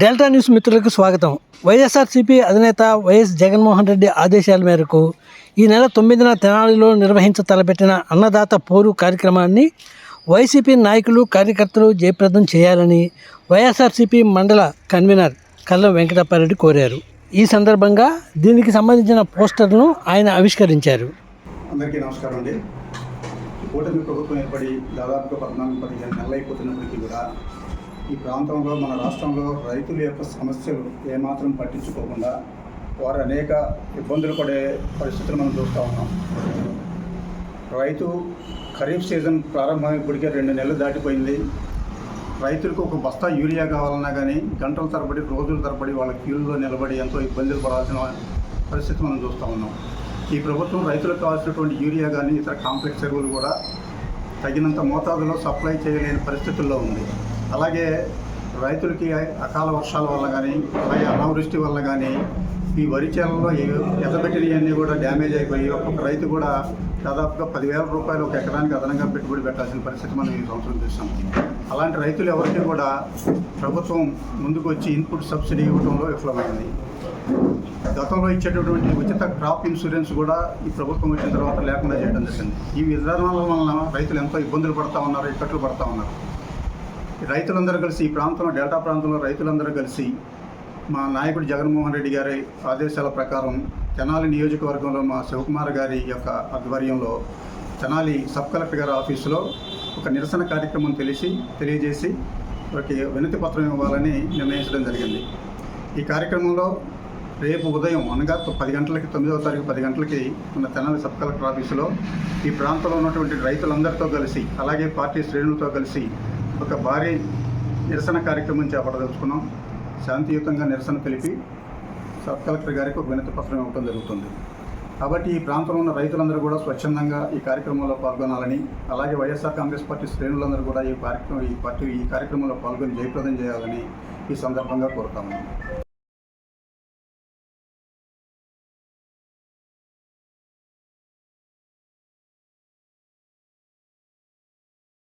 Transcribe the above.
Delta news మిత్రులకు స్వాగతం. వైఎస్ఆర్సీపీ అధినేత వైఎస్ జగన్మోహన్ రెడ్డి ఆదేశాల మేరకు ఈ నెల తొమ్మిదిన తెనాలిలో నిర్వహించ తలపెట్టిన అన్నదాత పోరు కార్యక్రమాన్ని వైసీపీ నాయకులు కార్యకర్తలు జయప్రదం చేయాలని వైఎస్ఆర్సీపీ మండల కన్వీనర్ కల్లం వెంకటప్పారెడ్డి కోరారు. ఈ సందర్భంగా దీనికి సంబంధించిన పోస్టర్ను ఆయన ఆవిష్కరించారు. అందరికీ నమస్కారం అండి. కూటమి ప్రభుత్వం ఏర్పడి దాదాపుగా పద్నాలుగు పదిహేను నెలలు అయిపోతున్నప్పటికీ కూడా ఈ ప్రాంతంలో మన రాష్ట్రంలో రైతుల యొక్క సమస్యలు ఏమాత్రం పట్టించుకోకుండా వారు అనేక ఇబ్బందులు పడే పరిస్థితులు మనం చూస్తూ ఉన్నాం. రైతు ఖరీఫ్ సీజన్ ప్రారంభమై ఇప్పటికే రెండు నెలలు దాటిపోయింది. రైతులకు ఒక బస్తా యూరియా కావాలన్నా కానీ గంటల తరబడి రోజుల తరబడి వాళ్ళ క్యూల్లో నిలబడి ఎంతో ఇబ్బందులు పడాల్సిన పరిస్థితి మనం చూస్తూ ఉన్నాం. ఈ ప్రభుత్వం రైతులకు కావాల్సినటువంటి యూరియా కానీ ఇతర కాంప్లెక్స్ ఎరువులు కూడా తగినంత మోతాదులో సప్లై చేయలేని పరిస్థితుల్లో ఉంది. అలాగే రైతులకి అకాల వర్షాల వల్ల కానీ అలాగే అనావృష్టి వల్ల కానీ ఈ వరి చేలలో ఎదబెట్టినవన్నీ కూడా డ్యామేజ్ అయిపోయి ఒక్కొక్క రైతు కూడా దాదాపుగా పదివేల రూపాయలు ఒక ఎకరానికి అదనంగా పెట్టుబడి పెట్టాల్సిన పరిస్థితి మనం ఈ సంవత్సరం చూసాం. అలాంటి రైతులు ఎవరికి కూడా ప్రభుత్వం ముందుకు వచ్చి ఇన్పుట్ సబ్సిడీ ఇవ్వడంలో విఫలమైంది. గతంలో ఇచ్చేటటువంటి ఉచిత క్రాప్ ఇన్సూరెన్స్ కూడా ఈ ప్రభుత్వం వచ్చిన తర్వాత లేకుండా చేయడం జరిగింది. ఈ విధానాల వలన రైతులు ఎంతో ఇబ్బందులు పడతా ఉన్నారు ఇక్కట్లు పడతా ఉన్నారు. రైతులందరూ కలిసి ఈ ప్రాంతంలో డెల్టా ప్రాంతంలో రైతులందరూ కలిసి మా నాయకుడు జగన్మోహన్ రెడ్డి గారి ఆదేశాల ప్రకారం తెనాలి నియోజకవర్గంలో మా శివకుమార్ గారి యొక్క ఆధ్వర్యంలో తెనాలి సబ్ కలెక్టర్ గారి ఆఫీసులో ఒక నిరసన కార్యక్రమం తెలిసి తెలియజేసి వారికి వినతి పత్రం ఇవ్వాలని నిర్ణయించడం జరిగింది. ఈ కార్యక్రమంలో రేపు ఉదయం అనగా పది గంటలకి తొమ్మిదవ తారీఖు పది గంటలకి మన తెనాలి సబ్ కలెక్టర్ ఆఫీసులో ఈ ప్రాంతంలో ఉన్నటువంటి రైతులందరితో కలిసి అలాగే పార్టీ శ్రేణులతో కలిసి ఒక భారీ నిరసన కార్యక్రమం చేపట్టదలుచుకున్నాం. శాంతియుతంగా నిరసన తెలిపి సబ్ కలెక్టర్ గారికి ఒక వినతి పత్రం ఇవ్వడం జరుగుతుంది. కాబట్టి ఈ ప్రాంతంలో ఉన్న రైతులందరూ కూడా స్వచ్ఛందంగా ఈ కార్యక్రమంలో పాల్గొనాలని అలాగే వైఎస్ఆర్ కాంగ్రెస్ పార్టీ శ్రేణులందరూ కూడా ఈ కార్యక్రమం ఈ పార్టీ ఈ కార్యక్రమంలో పాల్గొని జయప్రదం చేయాలని ఈ సందర్భంగా కోరుతాము